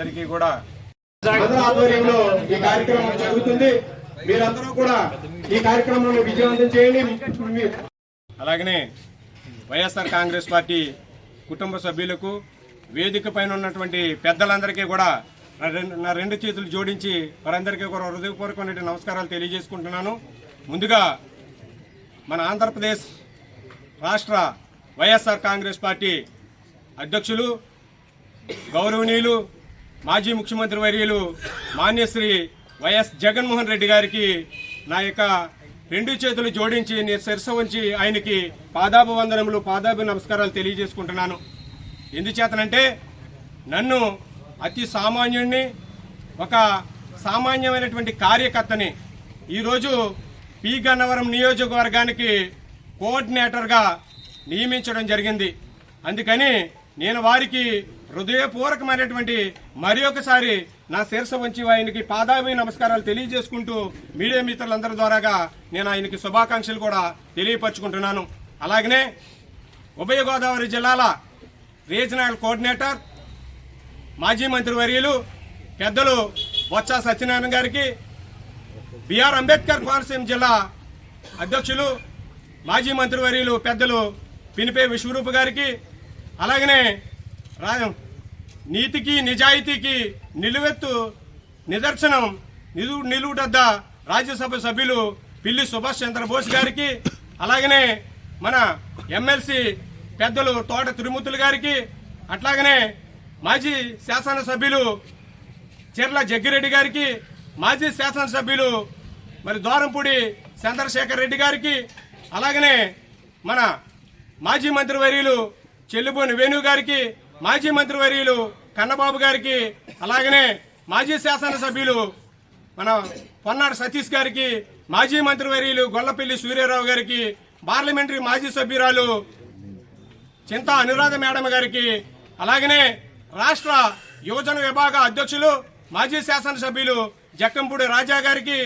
అందరికీ కూడా ఆధ్వర్యంలో ఈ కార్యక్రమం జరుగుతుంది. మీరందరూ కూడా ఈ కార్యక్రమాన్ని విజయవంతం చేయండి. అలాగనే వైఎస్ఆర్ కాంగ్రెస్ పార్టీ కుటుంబ సభ్యులకు వేదిక పైన ఉన్నటువంటి పెద్దలందరికీ కూడా నా రెండు- నా రెండు చేతులు జోడించి వారందరికీ కూడా హృదయపూర్వకమైన నమస్కారాలు తెలియజేసుకుంటున్నాను. ముందుగా మన ఆంధ్రప్రదేశ్ రాష్ట్ర వైఎస్ఆర్ కాంగ్రెస్ పార్టీ అధ్యక్షులు గౌరవనీయులు మాజీ ముఖ్యమంత్రి వర్యులు మాన్యశ్రీ వైఎస్ జగన్మోహన్ రెడ్డి గారికి నా యొక్క రెండు చేతులు జోడించి నేను శిరస ఉంచి ఆయనకి పాదాభ వందనములు పాదాభి నమస్కారాలు తెలియజేసుకుంటున్నాను. ఎందుచేతనంటే నన్ను అతి సామాన్యుణ్ణి ఒక సామాన్యమైనటువంటి కార్యకర్తని ఈరోజు పి గన్నవరం నియోజకవర్గానికి కోఆర్డినేటర్గా నియమించడం జరిగింది. అందుకని నేను వారికి హృదయపూర్వకమైనటువంటి మరి ఒకసారి నా శీర్ష వంచి ఆయనకి పాదాభి నమస్కారాలు తెలియజేసుకుంటూ మీడియా మిత్రులందరి ద్వారాగా నేను ఆయనకి శుభాకాంక్షలు కూడా తెలియపరుచుకుంటున్నాను. అలాగనే ఉభయ గోదావరి జిల్లాల రీజనల్ కోఆర్డినేటర్ మాజీ మంత్రి వర్యులు పెద్దలు బొత్స సత్యనారాయణ గారికి బిఆర్ అంబేద్కర్ కోనసీమ జిల్లా అధ్యక్షులు మాజీ మంత్రివర్యులు పెద్దలు పినిపే విశ్వరూప్ గారికి అలాగనే రాయం. నీతికి నిజాయితీకి నిలువెత్తు నిదర్శనం నిలు నిలువుటద్ద రాజ్యసభ సభ్యులు పిల్లి సుభాష్ చంద్రబోస్ గారికి అలాగనే మన ఎమ్మెల్సీ పెద్దలు తోట తిరుమూర్తులు గారికి అట్లాగనే మాజీ శాసనసభ్యులు చెర్ల జగ్గిరెడ్డి గారికి మాజీ శాసనసభ్యులు మరి దోరంపూడి చంద్రశేఖర్ రెడ్డి గారికి అలాగనే మన మాజీ మంత్రివర్యులు చెల్లిపోని వేణు గారికి మాజీ మంత్రివర్యులు కన్నబాబు గారికి అలాగనే మాజీ శాసనసభ్యులు మన పొన్నాడు సతీష్ గారికి మాజీ మంత్రివర్యులు గొల్లపల్లి సూర్యారావు గారికి పార్లమెంటరీ మాజీ సభ్యురాలు చింతా అనురాధ మేడం గారికి అలాగనే రాష్ట్ర యువజన విభాగ అధ్యక్షులు మాజీ శాసనసభ్యులు జక్కంపూడి రాజా గారికి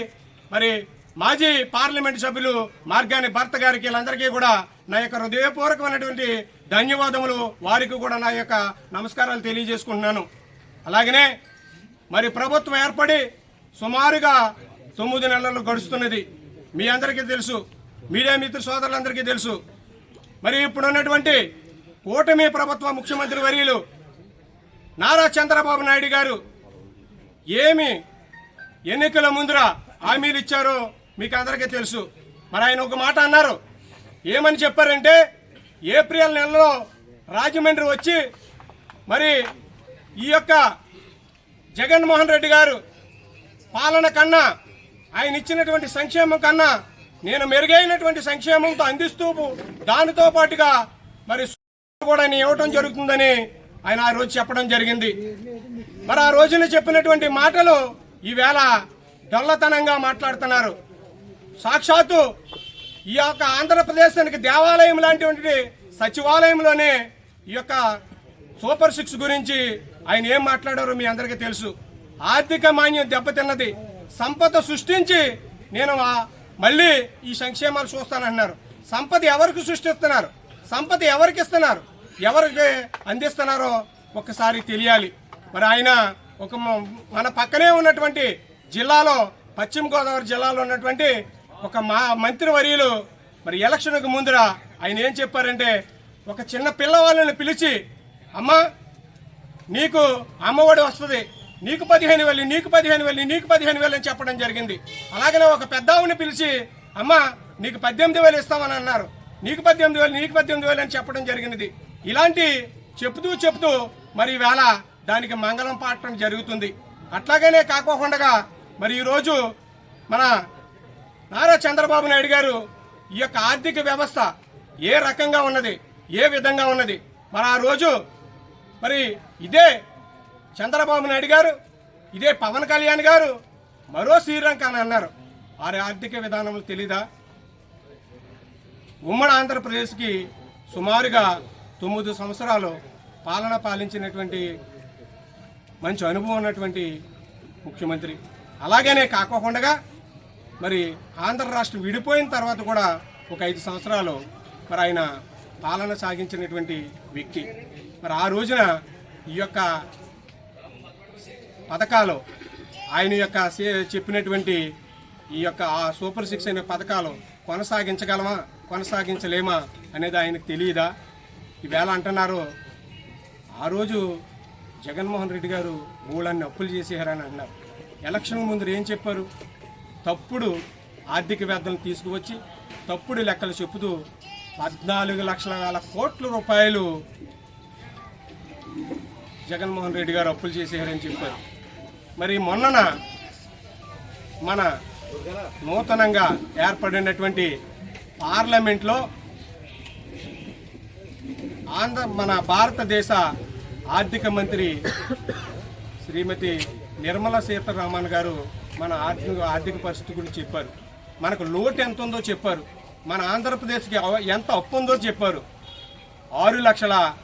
మరి మాజీ పార్లమెంటు సభ్యులు మార్గాని భర్త గారికి వీళ్ళందరికీ కూడా నా యొక్క హృదయపూర్వకమైనటువంటి ధన్యవాదములు. వారికి కూడా నా యొక్క నమస్కారాలు తెలియజేసుకుంటున్నాను. అలాగనే మరి ప్రభుత్వం ఏర్పడి సుమారుగా తొమ్మిది నెలలు గడుస్తున్నది. మీ అందరికీ తెలుసు. మీడియా మిత్ర సోదరులందరికీ తెలుసు. మరి ఇప్పుడున్నటువంటి కూటమి ప్రభుత్వ ముఖ్యమంత్రి వర్యులు నారా చంద్రబాబు నాయుడు గారు ఏమి ఎన్నికల ముందర హామీలు ఇచ్చారో మీకు అందరికీ తెలుసు. మరి ఆయన ఒక మాట అన్నారు. ఏమని చెప్పారంటే ఏప్రిల్ నెలలో రాజమండ్రి వచ్చి మరి ఈ యొక్క జగన్మోహన్ రెడ్డి గారు పాలన కన్నా ఆయన ఇచ్చినటువంటి సంక్షేమం కన్నా నేను మెరుగైనటువంటి సంక్షేమంతో అందిస్తూ దానితో పాటుగా మరి కూడా నేను ఇవ్వటం జరుగుతుందని ఆయన ఆ రోజు చెప్పడం జరిగింది. మరి ఆ రోజున చెప్పినటువంటి మాటలు ఈవేళ డొల్లతనంగా మాట్లాడుతున్నారు. సాక్షాత్తు ఈ యొక్క ఆంధ్రప్రదేశానికి దేవాలయం లాంటివంటి సచివాలయంలోనే ఈ యొక్క సూపర్ సిక్స్ గురించి ఆయన ఏం మాట్లాడారో మీ అందరికీ తెలుసు. ఆర్థిక మాన్యం దెబ్బతిన్నది. సంపద సృష్టించి నేను మళ్ళీ ఈ సంక్షేమాలు చూస్తానంటున్నారు సంపద ఎవరికి సృష్టిస్తున్నారు? సంపద ఎవరికి ఇస్తున్నారు? ఎవరికి అందిస్తున్నారో ఒక్కసారి తెలియాలి. మరి ఆయన ఒక మన పక్కనే ఉన్నటువంటి జిల్లాలో పశ్చిమ గోదావరి జిల్లాలో ఉన్నటువంటి ఒక మా మంత్రివర్యులు మరి ఎలక్షన్కు ముందర ఆయన ఏం చెప్పారంటే ఒక చిన్న పిల్లవాళ్ళని పిలిచి అమ్మా నీకు అమ్మఒడి వస్తుంది నీకు పదిహేను వేలు నీకు పదిహేను వేలు నీకు పదిహేను వేలు అని చెప్పడం జరిగింది. అలాగనే ఒక పెద్దావుని పిలిచి అమ్మ నీకు పద్దెనిమిది వేలు ఇస్తామని అన్నారు. నీకు పద్దెనిమిది వేలు నీకు పద్దెనిమిది వేలు అని చెప్పడం జరిగినది. ఇలాంటి చెప్తూ చెప్తూ మరి ఈవేళ దానికి మంగళం పాడటం జరుగుతుంది. అట్లాగనే కాకోకుండా మరి ఈరోజు మన నారా చంద్రబాబు నాయుడు గారు ఈ యొక్క ఆర్థిక వ్యవస్థ ఏ రకంగా ఉన్నది ఏ విధంగా ఉన్నది? మరి ఆ రోజు మరి ఇదే చంద్రబాబు నాయుడు గారు ఇదే పవన్ కళ్యాణ్ గారు మరో శ్రీరంక అని అన్నారు. వారి ఆర్థిక విధానం తెలీదా? ఉమ్మడి ఆంధ్రప్రదేశ్కి సుమారుగా తొమ్మిది సంవత్సరాలు పాలన పాలించినటువంటి మంచి అనుభవం ఉన్నటువంటి ముఖ్యమంత్రి. అలాగనే కాకోకుండా మరి ఆంధ్ర రాష్ట్రం విడిపోయిన తర్వాత కూడా ఒక ఐదు సంవత్సరాలు మరి ఆయన పాలన సాగించినటువంటి వ్యక్తి. మరి ఆ రోజున ఈ యొక్క పథకాలు ఆయన యొక్క సే- చెప్పినటువంటి ఈ యొక్క ఆ సూపర్ సిక్స్ అనే పథకాలు కొనసాగించగలమా కొనసాగించలేమా అనేది ఆయనకు తెలియదా? ఈవేళ అంటున్నారు ఆ రోజు జగన్మోహన్ రెడ్డి గారు మూలన్ని అప్పులు చేసేయారని అన్నారు ఎలక్షన్ ముందు ఏం చెప్పారు? తప్పుడు ఆర్థికవేత్తలను తీసుకువచ్చి తప్పుడు లెక్కలు చెబుతూ పద్నాలుగు లక్షల వేల కోట్ల రూపాయలు జగన్మోహన్ రెడ్డి గారు అప్పులు చేసేయారని చెప్పారు. మరి మొన్నన మన నూతనంగా ఏర్పడినటువంటి పార్లమెంట్లో ఆంధ్ర మన భారతదేశ ఆర్థిక మంత్రి శ్రీమతి నిర్మలా సీతారామన్ గారు మన ఆర్థిక ఆర్థిక పరిస్థితి గురించి చెప్పారు. మనకు లోటు ఎంత ఉందో చెప్పారు. మన ఆంధ్రప్రదేశ్కి అవ- ఎంత అప్పు ఉందో చెప్పారు. ఆరు లక్షల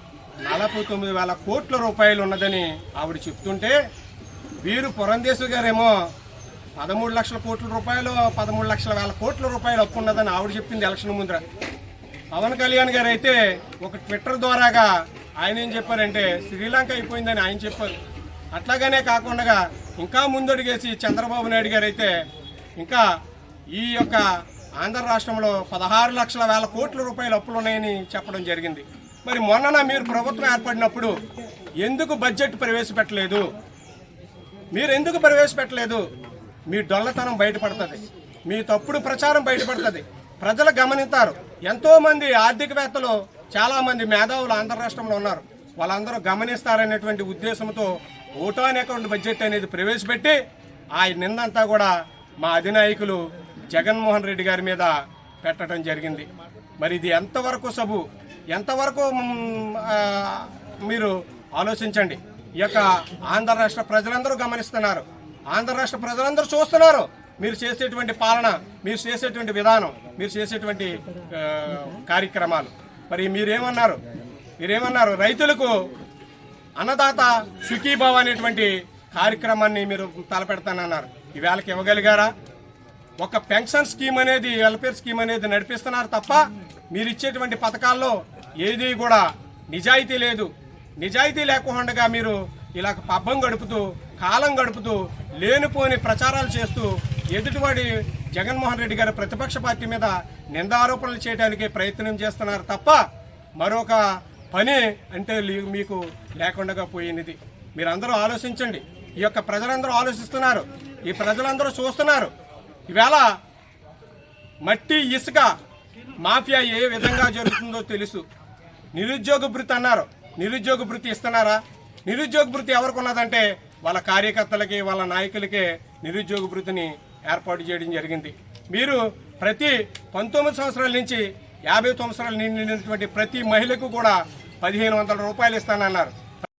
నలభై తొమ్మిది వేల కోట్ల రూపాయలు ఉన్నదని ఆవిడ చెప్తుంటే వీరు పురంధేశ్వరి గారేమో పదమూడు లక్షల కోట్ల రూపాయలు పదమూడు లక్షల వేల కోట్ల రూపాయలు అప్పు ఉన్నదని ఆవిడ చెప్పింది ఎలక్షన్ ముందర. పవన్ కళ్యాణ్ గారు అయితే ఒక ట్విట్టర్ ద్వారాగా ఆయన ఏం చెప్పారంటే శ్రీలంక అయిపోయిందని ఆయన చెప్పారు. అట్లాగనే కాకుండా ఇంకా ముందడుగేసి చంద్రబాబు నాయుడు గారు అయితే ఇంకా ఈ యొక్క ఆంధ్ర రాష్ట్రంలో పదహారు లక్షల వేల కోట్ల రూపాయల అప్పులు ఉన్నాయని చెప్పడం జరిగింది. మరి మొన్నన మీరు ప్రభుత్వం ఏర్పడినప్పుడు ఎందుకు బడ్జెట్ ప్రవేశపెట్టలేదు? మీరు ఎందుకు ప్రవేశపెట్టలేదు? మీ డొల్లతనం బయటపడుతుంది. మీ తప్పుడు ప్రచారం బయటపడుతుంది. ప్రజలు గమనిస్తారు ఎంతోమంది ఆర్థికవేత్తలు చాలామంది మేధావులు ఆంధ్ర రాష్ట్రంలో ఉన్నారు. వాళ్ళందరూ గమనిస్తారనేటువంటి ఉద్దేశంతో ఓటాన్ అకౌంట్ బడ్జెట్ అనేది ప్రవేశపెట్టి ఆ నిందంతా కూడా మా అధినాయకులు జగన్మోహన్ రెడ్డి గారి మీద పెట్టడం జరిగింది. మరి ఇది ఎంతవరకు సబు? ఎంతవరకు మీరు ఆలోచించండి. ఈ యొక్క ఆంధ్ర రాష్ట్ర ప్రజలందరూ గమనిస్తున్నారు. ఆంధ్ర రాష్ట్ర ప్రజలందరూ చూస్తున్నారు. మీరు చేసేటువంటి పాలన మీరు చేసేటువంటి విధానం మీరు చేసేటువంటి కార్యక్రమాలు. మరి మీరేమన్నారు? మీరేమన్నారు? రైతులకు అన్నదాత సుఖీభావ అనేటువంటి కార్యక్రమాన్ని మీరు తలపెడతానన్నారు. ఈవేళకి ఇవ్వగలిగారా? ఒక పెన్షన్ స్కీమ్ అనేది వెల్ఫేర్ స్కీమ్ అనేది నడిపిస్తున్నారు తప్ప మీరు ఇచ్చేటువంటి పథకాల్లో ఏది కూడా నిజాయితీ లేదు. నిజాయితీ లేకుండా మీరు ఇలా పబ్బం గడుపుతూ కాలం గడుపుతూ లేనిపోని ప్రచారాలు చేస్తూ ఎదుటివాడి జగన్మోహన్ రెడ్డి గారి ప్రతిపక్ష పార్టీ మీద నిందారోపణలు చేయడానికి ప్రయత్నం చేస్తున్నారు తప్ప మరొక పని అంటే మీకు లేకుండా పోయినది. మీరందరూ ఆలోచించండి. ఈ యొక్క ప్రజలందరూ ఆలోచిస్తున్నారు. ఈ ప్రజలందరూ చూస్తున్నారు. ఈవేళ మట్టి ఇసుక మాఫియా ఏ విధంగా జరుగుతుందో తెలుసు. నిరుద్యోగ భృతి అన్నారు. నిరుద్యోగ భృతి ఇస్తున్నారా? నిరుద్యోగ భృతి ఎవరికి ఉన్నదంటే వాళ్ళ కార్యకర్తలకి వాళ్ళ నాయకులకే నిరుద్యోగ భృతిని ఏర్పాటు చేయడం జరిగింది. మీరు ప్రతి పంతొమ్మిది సంవత్సరాల నుంచి యాభై సంవత్సరాలు నిండినటువంటి ప్రతి మహిళకు కూడా పదిహేను వందల రూపాయలు ఇస్తానన్నారు.